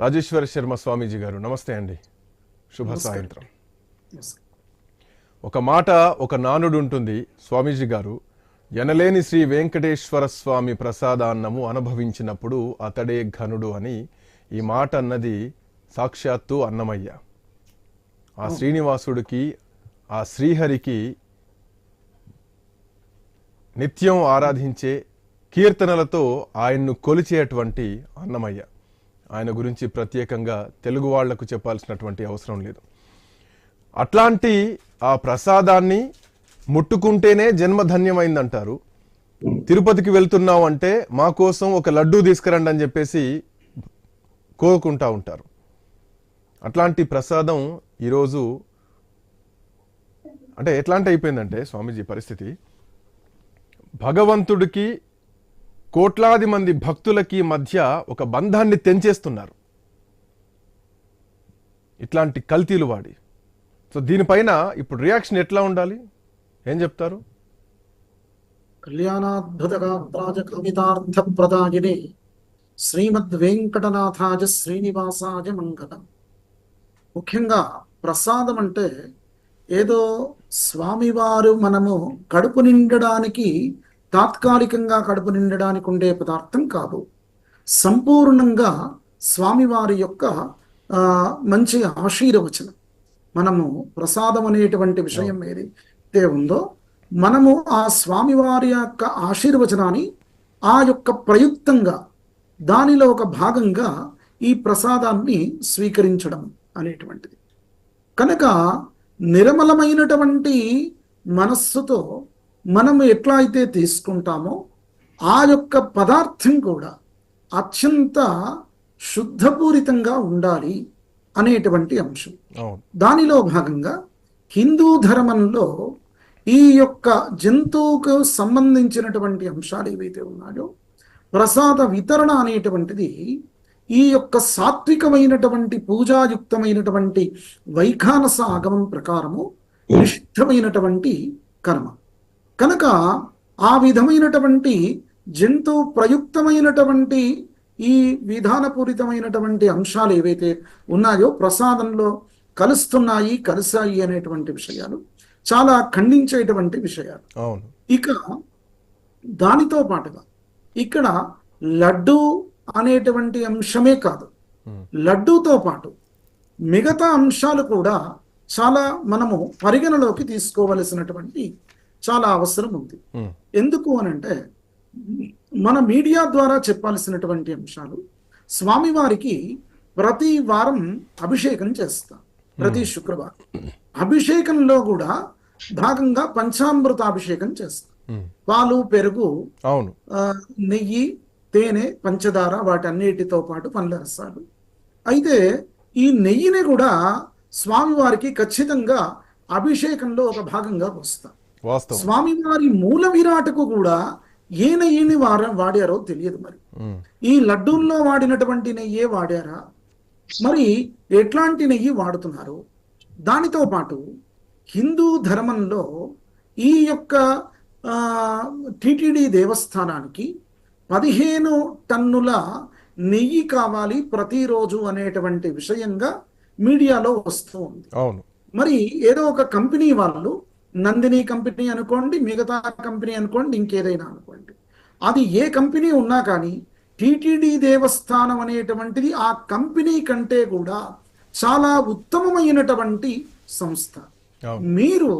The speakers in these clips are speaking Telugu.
రాజేశ్వర శర్మ స్వామీజీ గారు నమస్తే అండి. శుభ సాయంత్రం. ఒక మాట ఒక నానుడు ఉంటుంది స్వామీజీ గారు. ఎనలేని శ్రీ వెంకటేశ్వర స్వామి ప్రసాదాన్నము అనుభవించినప్పుడు అతడే ఘనుడు అని ఈ మాట అన్నది సాక్షాత్తు అన్నమయ్య. ఆ శ్రీనివాసుడికి ఆ శ్రీహరికి నిత్యం ఆరాధించే కీర్తనలతో ఆయన్ను కొలిచేటువంటి అన్నమయ్య. ఆయన గురించి ప్రత్యేకంగా తెలుగు వాళ్ళకు చెప్పాల్సినటువంటి అవసరం లేదు. అట్లాంటి ఆ ప్రసాదాన్ని ముట్టుకుంటేనే జన్మధన్యమైందంటారు. తిరుపతికి వెళ్తున్నాం అంటే మా కోసం ఒక లడ్డూ తీసుకురండి అని చెప్పేసి కోరుకుంటా ఉంటారు. అట్లాంటి ప్రసాదం ఈరోజు అంటే ఎట్లాంటి అయిపోయిందంటే స్వామీజీ పరిస్థితి. భగవంతుడికి కోట్లాది మంది భక్తులకి మధ్య ఒక బంధాన్ని తెంచేస్తున్నారు. ఇట్లాంటి కల్తీలు వాడి. సో దీనిపైన ఇప్పుడు రియాక్షన్ ఎట్లా ఉండాలి? ఏం చెప్తారు? కళ్యాణాద్భుతగాత్రాజ కవితార్థ ప్రదాయిని శ్రీమద్ వెంకటనాథాజ శ్రీనివాసాజ మంగళం. ముఖ్యంగా ప్రసాదం అంటే ఏదో స్వామివారు మనము కడుపు నిండడానికి తాత్కాలికంగా కడుపు నిండడానికి ఉండే పదార్థం కాదు. సంపూర్ణంగా స్వామివారి యొక్క మంచి ఆశీర్వచనం. మనము ప్రసాదం అనేటువంటి విషయం ఏదైతే ఉందో మనము ఆ స్వామివారి యొక్క ఆశీర్వచనాన్ని ఆ యొక్క ప్రయుక్తంగా దానిలో ఒక భాగంగా ఈ ప్రసాదాన్ని స్వీకరించడం అనేటువంటిది. కనుక నిర్మలమైనటువంటి మనస్సుతో మనము ఎట్లా అయితే తీసుకుంటామో ఆ యొక్క పదార్థం కూడా అత్యంత శుద్ధపూరితంగా ఉండాలి అనేటువంటి అంశం. అవును. దానిలో భాగంగా హిందూ ధర్మంలో ఈ యొక్క జంతువుకు సంబంధించినటువంటి అంశాలు ఏవైతే ఉన్నాయో ప్రసాద వితరణ అనేటువంటిది ఈ యొక్క సాత్వికమైనటువంటి పూజాయుక్తమైనటువంటి వైఖానస ఆగమం ప్రకారము నిషిద్ధమైనటువంటి కర్మ. కనుక ఆ విధమైనటువంటి జంతు ప్రయుక్తమైనటువంటి ఈ విధానపూరితమైనటువంటి అంశాలు ఏవైతే ఉన్నాయో ప్రసాదంలో కలుస్తున్నాయి కలిసాయి అనేటువంటి విషయాలు చాలా ఖండించేటువంటి విషయాలు. ఇక దానితో పాటుగా ఇక్కడ లడ్డు అనేటువంటి అంశమే కాదు. లడ్డూతో పాటు మిగతా అంశాలు కూడా చాలా మనము పరిగణలోకి తీసుకోవలసినటువంటి చాలా అవసరం ఉంది. ఎందుకు అనంటే మన మీడియా ద్వారా చెప్పాల్సినటువంటి అంశాలు స్వామివారికి ప్రతి వారం అభిషేకం చేస్తాం. ప్రతి శుక్రవారం. అభిషేకంలో కూడా భాగంగా పంచామృత అభిషేకం చేస్తాం పాలు పెరుగు నెయ్యి తేనె పంచదార వాటన్నిటితో పాటు పండ్ల రసాలు. అయితే ఈ నెయ్యిని కూడా స్వామివారికి ఖచ్చితంగా అభిషేకంలో ఒక భాగంగా వాస్తవం స్వామివారి మూల విరాటకు కూడా ఏ నెయ్యిని వార వాడారో తెలియదు మరి. ఈ లడ్డూల్లో వాడినటువంటి నెయ్యే వాడారా? మరి ఎట్లాంటి నెయ్యి వాడుతున్నారు? దానితో పాటు హిందూ ధర్మంలో ఈ యొక్క టిటిడి దేవస్థానానికి పదిహేను టన్నుల నెయ్యి కావాలి ప్రతిరోజు అనేటువంటి విషయంగా మీడియాలో వస్తూ ఉంది. అవును. మరి ఏదో ఒక కంపెనీ వాళ్ళు నందిని కంపెనీ అనుకోండి మిగతా కంపెనీ అనుకోండి ఇంకేదైనా అనుకోండి. అది ఏ కంపెనీ ఉన్నా కానీ టిటిడి దేవస్థానం అనేటువంటిది ఆ కంపెనీ కంటే కూడా చాలా ఉత్తమమైనటువంటి సంస్థ. మీరు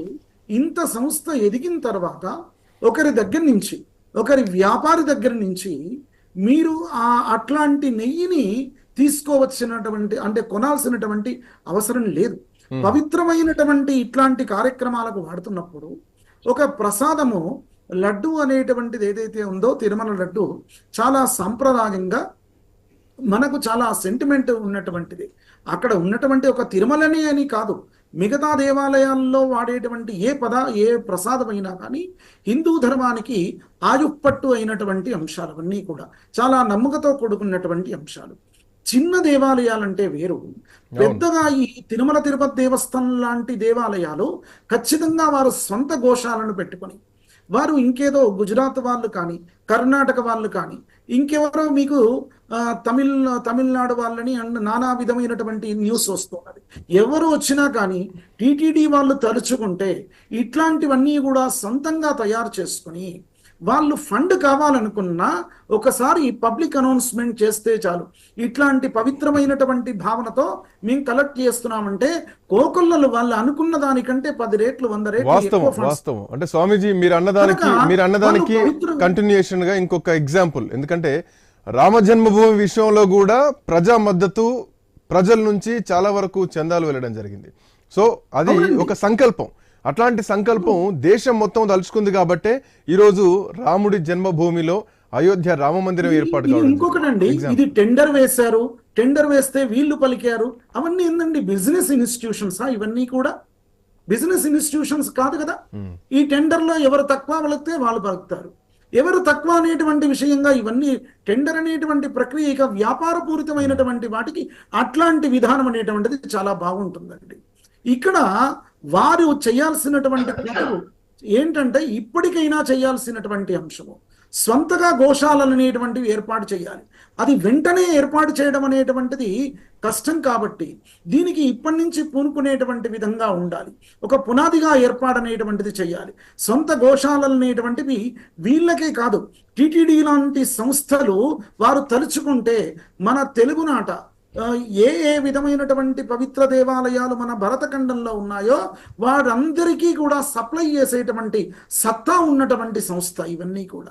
ఇంత సంస్థ ఎదిగిన తర్వాత ఒకరి దగ్గర నుంచి ఒకరి వ్యాపారి దగ్గర నుంచి మీరు ఆ అట్లాంటి నెయ్యిని తీసుకోవచ్చినటువంటి అంటే కొనాల్సినటువంటి అవసరం లేదు. Hmm. పవిత్రమైనటువంటి ఇట్లాంటి కార్యక్రమాలకు వాడుతున్నప్పుడు ఒక ప్రసాదము లడ్డు అనేటువంటిది ఏదైతే ఉందో తిరుమల లడ్డు చాలా సాంప్రదాయంగా మనకు చాలా సెంటిమెంట్ ఉన్నటువంటిది. అక్కడ ఉన్నటువంటి ఒక తిరుమలని అని కాదు మిగతా దేవాలయాల్లో వాడేటువంటి ఏ పద ఏ ప్రసాదమైనా కానీ హిందూ ధర్మానికి ఆయుప్పట్టు అయినటువంటి అంశాలు అన్నీ కూడా చాలా నమ్మకతో కూడుకున్నటువంటి అంశాలు. చిన్న దేవాలయాలంటే వేరు. పెద్దగా ఈ తిరుమల తిరుపతి దేవస్థానం లాంటి దేవాలయాలు ఖచ్చితంగా వారు సొంత గోశాలను పెట్టుకొని వారు ఇంకేదో గుజరాత్ వాళ్ళు కానీ కర్ణాటక వాళ్ళు కానీ ఇంకెవరో మీకు తమిళ తమిళనాడు వాళ్ళని అండ్ నానా విధమైనటువంటి న్యూస్ వస్తున్నది. ఎవరు వచ్చినా కానీ టీటీడీ వాళ్ళు తలుచుకుంటే ఇట్లాంటివన్నీ కూడా సొంతంగా తయారు చేసుకుని వాళ్ళు ఫండ్ కావాలనుకున్నా ఒకసారి పబ్లిక్ అనౌన్స్మెంట్ చేస్తే చాలు. ఇట్లాంటి పవిత్రమైనటువంటి భావనతో మేము కలెక్ట్ చేస్తున్నామంటే కోకొల్లలు వాళ్ళు అనుకున్న దానికంటే పది రేట్లు వంద రేట్లు వాస్తవం అంటే స్వామీజీ మీరు అన్నదానికి మీరు అన్నదానికి కంటిన్యూషన్గా ఇంకొక ఎగ్జాంపుల్ ఎందుకంటే రామ జన్మభూమి విషయంలో కూడా ప్రజా మద్దతు ప్రజల నుంచి చాలా వరకు చందాలు వెళ్ళడం జరిగింది. సో అది. ఒక సంకల్పం. అట్లాంటి సంకల్పం దేశం మొత్తం తలుచుకుంది కాబట్టే ఈరోజు రాముడి జన్మభూమిలో అయోధ్య రామ మందిరం ఏర్పాటు ఇంకొకటండి. ఇది టెండర్ వేశారు. టెండర్ వేస్తే వీళ్ళు పలికారు. అవన్నీ ఏందండి? బిజినెస్ ఇన్స్టిట్యూషన్స్ ఇవన్నీ కూడా బిజినెస్ ఇన్స్టిట్యూషన్స్ కాదు కదా? ఈ టెండర్లో ఎవరు తక్కువ పలికితే వాళ్ళు పలుకుతారు. ఎవరు తక్కువ అనేటువంటి విషయంగా ఇవన్నీ టెండర్ అనేటువంటి ప్రక్రియ ఇక వ్యాపారపూరితమైనటువంటి వాటికి అట్లాంటి విధానం అనేటువంటిది చాలా బాగుంటుందండి. ఇక్కడ వారు చేయాల్సినటువంటి పనులు ఏంటంటే ఇప్పటికైనా చేయాల్సినటువంటి అంశము. స్వంతగా గోశాలలు అనేటువంటివి ఏర్పాటు చేయాలి. అది వెంటనే ఏర్పాటు చేయడం అనేటువంటిది కష్టం కాబట్టి దీనికి ఇప్పటి నుంచి పూనుకునేటువంటి విధంగా ఉండాలి. ఒక పునాదిగా ఏర్పాటనేటువంటిది చేయాలి. సొంత గోశాలలు అనేటువంటివి వీళ్ళకే కాదు. టీటీడీ లాంటి సంస్థలు వారు తలుచుకుంటే మన తెలుగునాట ఏ ఏ విధమైనటువంటి పవిత్ర దేవాలయాలు మన భరతఖండంలో ఉన్నాయో వారందరికీ కూడా సప్లై చేసేటువంటి సత్తా ఉన్నటువంటి సంస్థ ఇవన్నీ కూడా.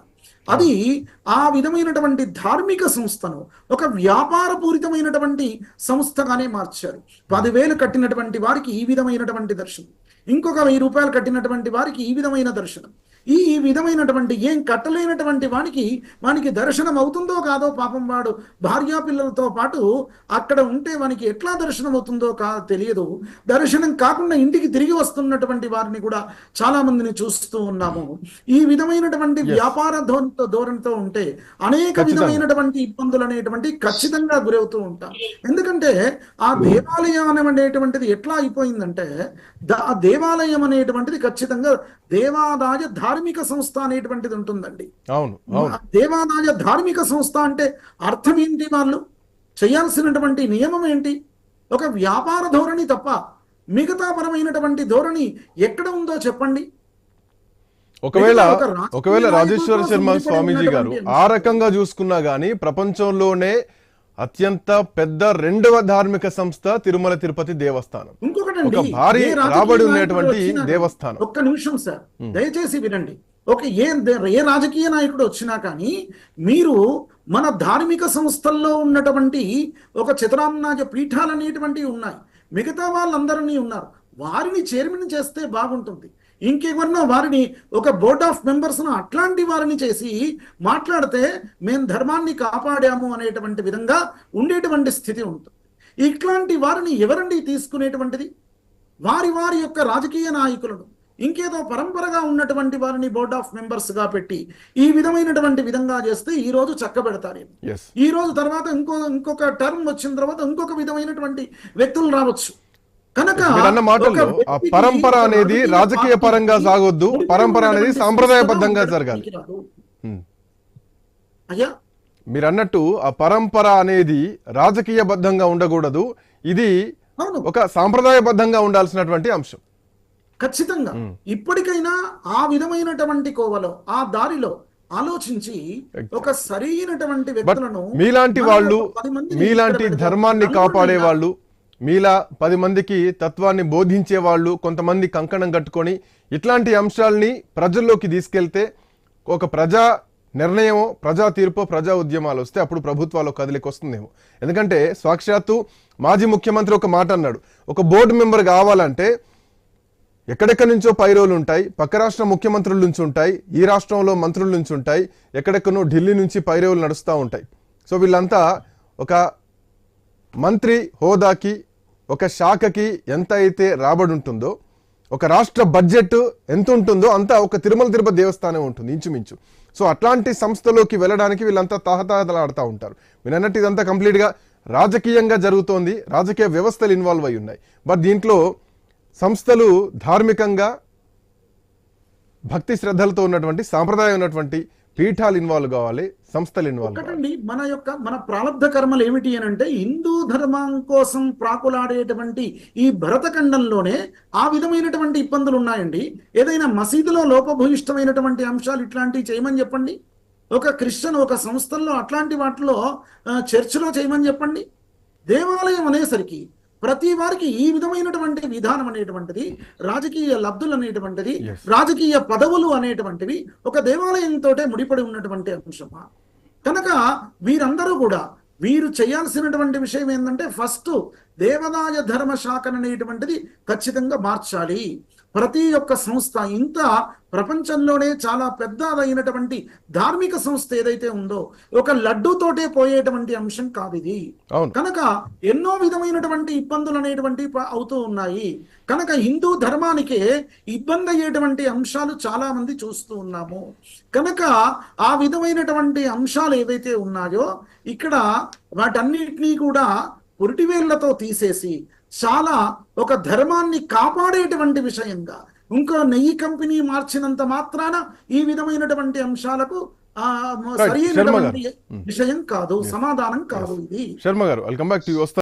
అది ఆ విధమైనటువంటి ధార్మిక సంస్థను ఒక వ్యాపార పూరితమైనటువంటి సంస్థగానే మార్చారు. పదివేలు కట్టినటువంటి వారికి ఈ విధమైనటువంటి దర్శనం. ఇంకొక వెయ్యి రూపాయలు కట్టినటువంటి వారికి ఈ విధమైన దర్శనం. ఈ విధమైనటువంటి ఏం కట్టలేనటువంటి వానికి వానికి దర్శనం అవుతుందో కాదో పాపం వాడు భార్యా పిల్లలతో పాటు అక్కడ ఉంటే వానికి ఎట్లా దర్శనం అవుతుందో కా తెలియదు. దర్శనం కాకుండా ఇంటికి తిరిగి వస్తున్నటువంటి వారిని కూడా చాలా మందిని చూస్తూ ఉన్నాము. ఈ విధమైనటువంటి వ్యాపార ధోరణితో ధోరణితో ఉంటే అనేక. విధమైనటువంటి ఇబ్బందులు అనేటువంటి ఖచ్చితంగా గురవుతూ ఉంటాం. ఎందుకంటే ఆ దేవాలయం అనేటువంటిది ఎట్లా అయిపోయిందంటే ఆ దేవాలయం అనేటువంటిది ఖచ్చితంగా దేవాదాయ ధార్మిక సంస్థ అనేటువంటిది ఉంటుందండి. అవును దేవాదాయ ధార్మిక సంస్థ అంటే అర్థం ఏంటి వాళ్ళు? చేయాల్సినటువంటి నియమం ఏంటి? ఒక వ్యాపార ధోరణి తప్ప మిగతా పరమైనటువంటి ధోరణి ఎక్కడ ఉందో చెప్పండి. ఒకవేళ ఒకవేళ రాజేశ్వర శర్మ స్వామీజీ గారు ఆ రకంగా చూసుకున్నా గానీ ప్రపంచంలోనే అత్యంత పెద్ద రెండవ ధార్మిక సంస్థ తిరుమల తిరుపతి దేవస్థానం. ఇంకొకటండి ఒక భారీ రాబడి ఉన్నటువంటి దేవస్థానం. ఒక్క నిమిషం సార్ దయచేసి వినండి. ఒక ఏ ఏ రాజకీయ నాయకుడు వచ్చినా కానీ మీరు మన ధార్మిక సంస్థల్లో ఉన్నటువంటి ఒక చతురామ్నాజ పీఠాలు అనేటువంటివి ఉన్నాయి. మిగతా వాళ్ళందరినీ ఉన్నారు. వారిని చైర్మన్ చేస్తే బాగుంటుంది. ఇంకెవరినో వారిని ఒక బోర్డ్ ఆఫ్ మెంబర్స్ అట్లాంటి వారిని చేసి మాట్లాడితే మేము ధర్మాన్ని కాపాడాము అనేటువంటి విధంగా ఉండేటువంటి స్థితి ఉంటుంది. ఇట్లాంటి వారిని ఎవరండి తీసుకునేటువంటిది? వారి వారి యొక్క రాజకీయ నాయకులను ఇంకేదో పరంపరగా ఉన్నటువంటి వారిని బోర్డ్ ఆఫ్ మెంబర్స్గా పెట్టి ఈ విధమైనటువంటి విధంగా చేస్తే ఈ రోజు చక్కబెడతారేమో ఈ రోజు తర్వాత ఇంకో ఇంకొక టర్మ్ వచ్చిన తర్వాత ఇంకొక విధమైనటువంటి వ్యక్తులు రావచ్చు. కనుక ఆ పరంపర అనేది రాజకీయ రాజకీయ పరంగా సాగొద్దు పరంపర అనేది సాంప్రదాయబద్ధంగా జరగాలి. అయ్యా? మీరు అన్నట్టు ఆ పరంపర అనేది రాజకీయబద్ధంగా ఉండకూడదు. ఇది ఒక సాంప్రదాయబద్ధంగా ఉండాల్సినటువంటి అంశం. ఖచ్చితంగా. ఇప్పటికైనా ఆ విధమైనటువంటి కోవలో ఆ దారిలో ఆలోచించి ఒక సరైనటువంటి వ్యక్తులను మీలాంటి వాళ్ళు మీలాంటి. ధర్మాన్ని కాపాడే వాళ్ళు మీలా పది మందికి తత్వాన్ని బోధించే వాళ్ళు కొంతమంది కంకణం కట్టుకొని ఇట్లాంటి అంశాలని ప్రజల్లోకి తీసుకెళ్తే ఒక ప్రజా నిర్ణయమో ప్రజా తీర్పో ప్రజా ఉద్యమాలు వస్తే అప్పుడు ప్రభుత్వాలు కదిలికి వస్తుందేమో. ఎందుకంటే సాక్షాత్తు మాజీ ముఖ్యమంత్రి ఒక మాట అన్నాడు. ఒక బోర్డు మెంబర్ కావాలంటే ఎక్కడెక్కడి నుంచో పైరోలు ఉంటాయి పక్క రాష్ట్ర ముఖ్యమంత్రుల నుంచి ఉంటాయి ఈ రాష్ట్రంలో మంత్రుల నుంచి ఉంటాయి ఎక్కడెక్కడో ఢిల్లీ నుంచి పైరోలు నడుస్తూ ఉంటాయి. సో వీళ్ళంతా ఒక మంత్రి హోదాకి ఒక శాఖకి ఎంత అయితే రాబడి ఉంటుందో ఒక రాష్ట్ర బడ్జెట్ ఎంత ఉంటుందో అంతా ఒక తిరుమల తిరుపతి దేవస్థానం ఉంటుంది ఇంచుమించు. సో అట్లాంటి సంస్థలోకి వెళ్ళడానికి వీళ్ళంతా తహతహతలాడుతూ ఉంటారు. మీరు ఇదంతా కంప్లీట్గా రాజకీయంగా జరుగుతోంది రాజకీయ వ్యవస్థలు ఇన్వాల్వ్ అయి ఉన్నాయి. బట్ దీంట్లో సంస్థలు ధార్మికంగా భక్తి శ్రద్ధలతో ఉన్నటువంటి సాంప్రదాయం ఉన్నటువంటి పీఠాలు ఇన్వాల్వ్ కావాలి సంస్థలు ఇన్వాల్వ్ కావాలి. ఒకటండి మన యొక్క మన ప్రారంధ కర్మలు ఏమిటి అని అంటే హిందూ ధర్మం కోసం ప్రాకులాడేటువంటి ఈ భరతఖండంలోనే ఆ విధమైనటువంటి ఇబ్బందులు ఉన్నాయండి. ఏదైనా మసీదులో లోపభూయిష్టమైనటువంటి అంశాలు ఇట్లాంటివి చేయమని చెప్పండి? ఒక క్రిస్టియన్ ఒక సంస్థల్లో అట్లాంటి వాటిలో చర్చిలో చేయమని చెప్పండి? దేవాలయం అనేసరికి ప్రతి వారికి ఈ విధమైనటువంటి విధానం అనేటువంటిది రాజకీయ లబ్ధులు అనేటువంటిది. రాజకీయ పదవులు అనేటువంటివి ఒక దేవాలయంతో ముడిపడి ఉన్నటువంటి అంశమా కనుక వీరందరూ కూడా వీరు చేయాల్సినటువంటి విషయం ఏంటంటే ఫస్ట్ దేవాదాయ ధర్మ శాఖ అనేటువంటిది ఖచ్చితంగా మార్చాలి ప్రతి ఒక్క సంస్థ ఇంత ప్రపంచంలోనే చాలా పెద్దదైనటువంటి ధార్మిక సంస్థ ఏదైతే ఉందో ఒక లడ్డూతోటే పోయేటువంటి అంశం కాదు ఇది. కనుక ఎన్నో విధమైనటువంటి ఇబ్బందులు అనేటువంటి అవుతూ ఉన్నాయి. కనుక హిందూ ధర్మానికే ఇబ్బంది అయ్యేటువంటి అంశాలు చాలా మంది చూస్తూ ఉన్నాము. కనుక ఆ విధమైనటువంటి అంశాలు ఏవైతే ఉన్నాయో ఇక్కడ వాటన్నిటినీ కూడా పురిటివేళ్ళతో తీసేసి చాలా ఒక ధర్మాన్ని కాపాడేటువంటి విషయంగా ఇంకో నెయ్యి కంపెనీ మార్చినంత మాత్రాన ఈ విధమైనటువంటి అంశాలకు. సరైనటువంటి. విషయం కాదు సమాధానం కాదు ఇది శర్మ గారు వెల్కమ్ బ్యాక్ టు